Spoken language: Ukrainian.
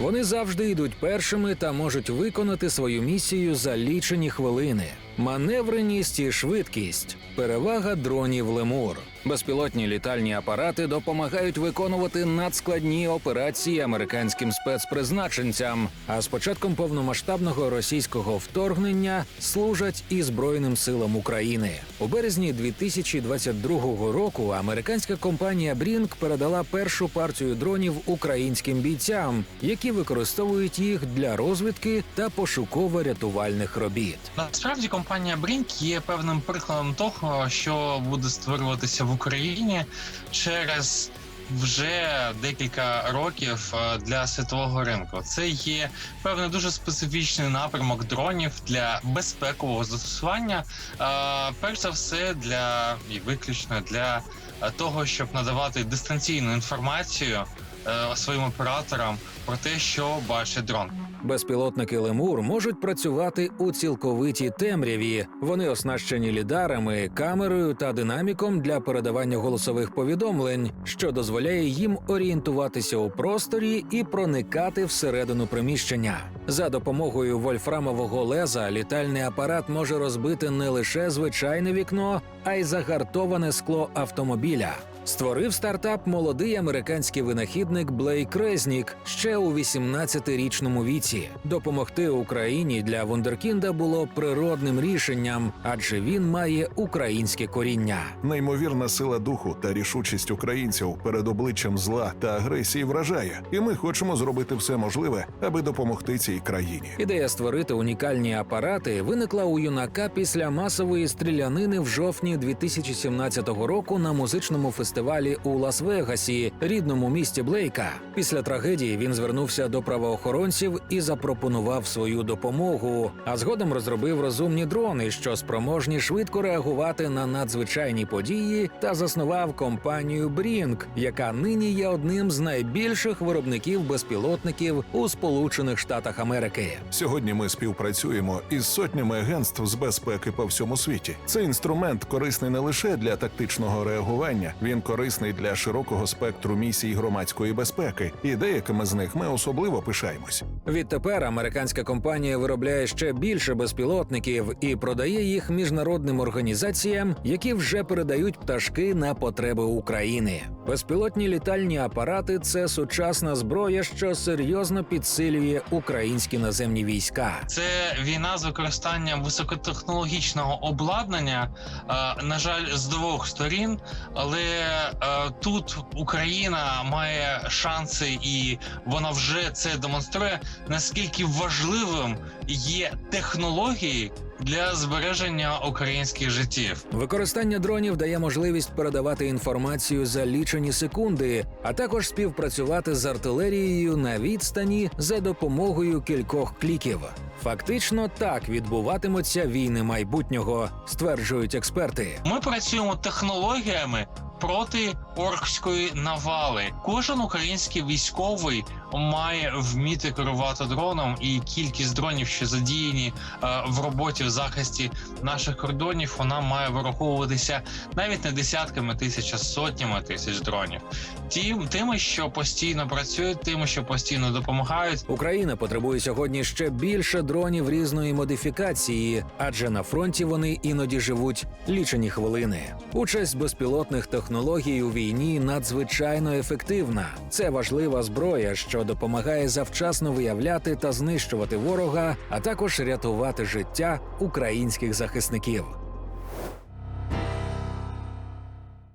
Вони завжди йдуть першими та можуть виконати свою місію за лічені хвилини. Маневреність і швидкість перевага дронів лемур. Безпілотні літальні апарати допомагають виконувати надскладні операції американським спецпризначенцям. А з початком повномасштабного російського вторгнення служать і Збройним силам України. У березні 2022 року американська компанія Брінк передала першу партію дронів українським бійцям, які використовують їх для розвідки та пошуково-рятувальних робіт. Насправді компанія Brink є певним прикладом того, що буде створюватися в Україні через вже декілька років е, для світового ринку. Це є певний дуже специфічний напрямок дронів для безпекового застосування. е, Перш за все, для і виключно для е, того, щоб надавати дистанційну інформацію своїм операторам про те, що бачить дрон. Безпілотники Лемур можуть працювати у цілковитій темряві. Вони оснащені лідарами, камерою та динаміком для передавання голосових повідомлень, що дозволяє їм орієнтуватися у просторі і проникати всередину приміщення. За допомогою вольфрамового леза літальний апарат може розбити не лише звичайне вікно, а й загартоване скло автомобіля. Створив стартап молодий американський винахідник Блейк Резнік ще у 18-річному віці. Допомогти Україні для Вундеркінда було природним рішенням, адже він має українське коріння. Неймовірна сила духу та рішучість українців перед обличчям зла та агресії вражає, і ми хочемо зробити все можливе, аби допомогти цій країні. Ідея створити унікальні апарати виникла у юнака після масової стрілянини в жовтні 2017 року на музичному фестивалі у Лас-Вегасі, рідному місті Блейка. Після трагедії він звернувся до правоохоронців і запропонував свою допомогу. А згодом розробив розумні дрони, що спроможні швидко реагувати на надзвичайні події, та заснував компанію Brink, яка нині є одним з найбільших виробників безпілотників у Сполучених Штатах Америки. Сьогодні ми співпрацюємо із сотнями агентств з безпеки по всьому світі. Цей інструмент корисний не лише для тактичного реагування, він корисний для широкого спектру місій громадської безпеки, і деякими з них ми особливо пишаємось. Відтепер американська компанія виробляє ще більше безпілотників і продає їх міжнародним організаціям, які вже передають пташки на потреби України. Безпілотні літальні апарати це сучасна зброя, що серйозно підсилює українські наземні війська. Це війна з використанням високотехнологічного обладнання. е, На жаль, з двох сторін, але е, тут Україна має шанси, і вона вже це демонструє. Наскільки важливим є технології для збереження українських життів. Використання дронів дає можливість передавати інформацію за лічені секунди, а також співпрацювати з артилерією на відстані за допомогою кількох кліків. Фактично так відбуватимуться війни майбутнього, стверджують експерти. Ми працюємо технологіями проти оркської навали. Кожен український військовий має вміти керувати дроном, і кількість дронів, що задіяні е, в роботі в захисті наших кордонів, вона має вираховуватися навіть не десятками тисяч, а сотнями тисяч дронів. Тим, тими, що постійно працюють, тими, що постійно допомагають. Україна потребує сьогодні ще більше дронів різної модифікації, адже на фронті вони іноді живуть лічені хвилини. Участь безпілотних технологій у війні надзвичайно ефективна. Це важлива зброя, що допомагає завчасно виявляти та знищувати ворога, а також рятувати життя українських захисників.